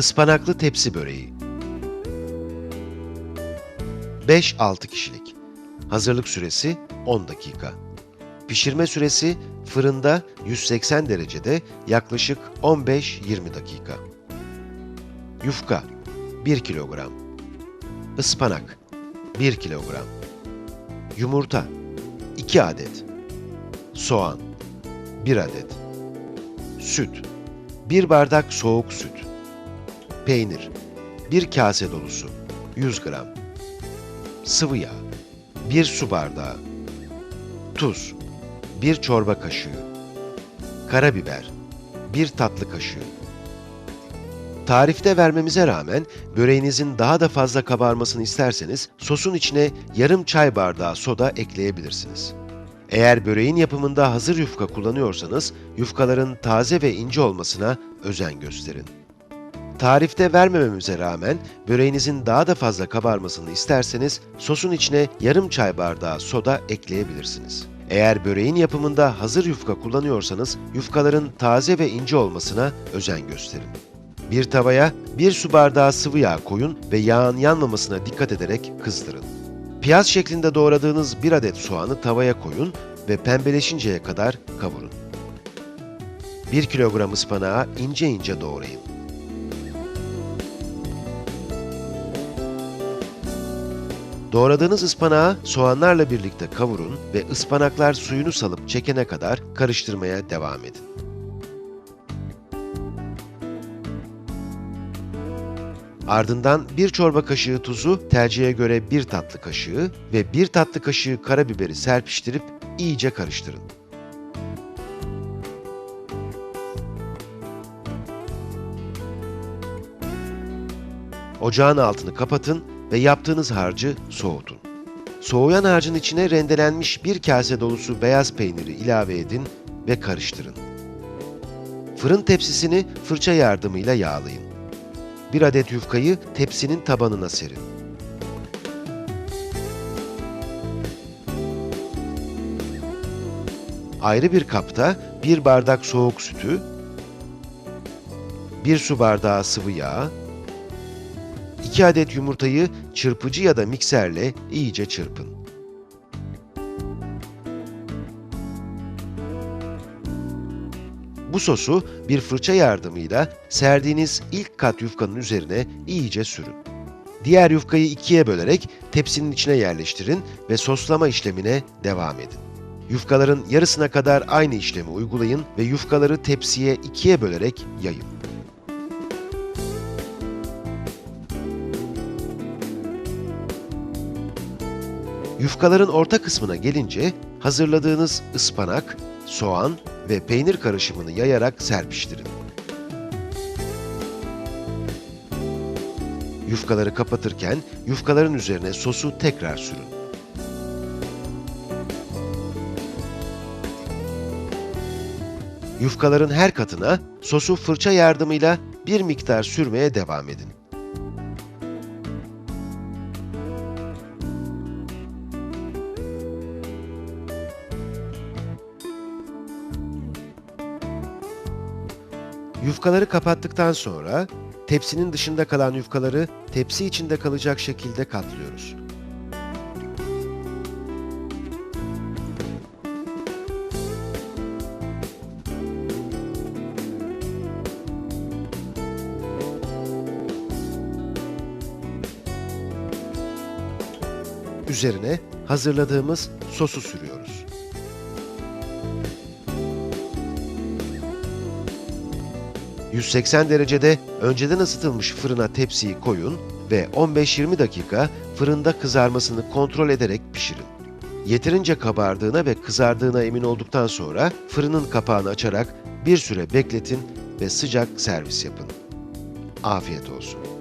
Ispanaklı tepsi böreği. 5-6 kişilik. Hazırlık süresi 10 dakika. Pişirme süresi fırında 180 derecede yaklaşık 15-20 dakika. Yufka 1 kilogram. Ispanak 1 kilogram. Yumurta 2 adet. Soğan 1 adet. Süt 1 bardak soğuk süt. Peynir 1 kase dolusu 100 gram. Sıvı yağ 1 su bardağı. Tuz 1 çorba kaşığı. Karabiber 1 tatlı kaşığı. Tarifte vermemize rağmen böreğinizin daha da fazla kabarmasını isterseniz sosun içine yarım çay bardağı soda ekleyebilirsiniz. Eğer böreğin yapımında hazır yufka kullanıyorsanız yufkaların taze ve ince olmasına özen gösterin. Tarifte vermememize rağmen böreğinizin daha da fazla kabarmasını isterseniz sosun içine yarım çay bardağı soda ekleyebilirsiniz. Eğer böreğin yapımında hazır yufka kullanıyorsanız yufkaların taze ve ince olmasına özen gösterin. Bir tavaya bir su bardağı sıvı yağ koyun ve yağın yanmamasına dikkat ederek kızdırın. Piyaz şeklinde doğradığınız bir adet soğanı tavaya koyun ve pembeleşinceye kadar kavurun. 1 kilogram ıspanağı ince ince doğrayın. Doğradığınız ıspanağı soğanlarla birlikte kavurun ve ıspanaklar suyunu salıp çekene kadar karıştırmaya devam edin. Ardından bir çorba kaşığı tuzu, tercihe göre bir tatlı kaşığı ve bir tatlı kaşığı karabiberi serpiştirip iyice karıştırın. Ocağın altını kapatın ve yaptığınız harcı soğutun. Soğuyan harcın içine rendelenmiş bir kase dolusu beyaz peyniri ilave edin ve karıştırın. Fırın tepsisini fırça yardımıyla yağlayın. Bir adet yufkayı tepsinin tabanına serin. Ayrı bir kapta bir bardak soğuk sütü, bir su bardağı sıvı yağ, 2 adet yumurtayı çırpıcı ya da mikserle iyice çırpın. Bu sosu bir fırça yardımıyla serdiğiniz ilk kat yufkanın üzerine iyice sürün. Diğer yufkayı ikiye bölerek tepsinin içine yerleştirin ve soslama işlemine devam edin. Yufkaların yarısına kadar aynı işlemi uygulayın ve yufkaları tepsiye ikiye bölerek yayın. Yufkaların orta kısmına gelince hazırladığınız ıspanak, soğan ve peynir karışımını yayarak serpiştirin. Yufkaları kapatırken yufkaların üzerine sosu tekrar sürün. Yufkaların her katına sosu fırça yardımıyla bir miktar sürmeye devam edin. Yufkaları kapattıktan sonra tepsinin dışında kalan yufkaları tepsi içinde kalacak şekilde katlıyoruz. Üzerine hazırladığımız sosu sürüyoruz. ...180 derecede önceden ısıtılmış fırına tepsiyi koyun ve 15-20 dakika fırında kızarmasını kontrol ederek pişirin. Yeterince kabardığına ve kızardığına emin olduktan sonra fırının kapağını açarak bir süre bekletin ve sıcak servis yapın. Afiyet olsun.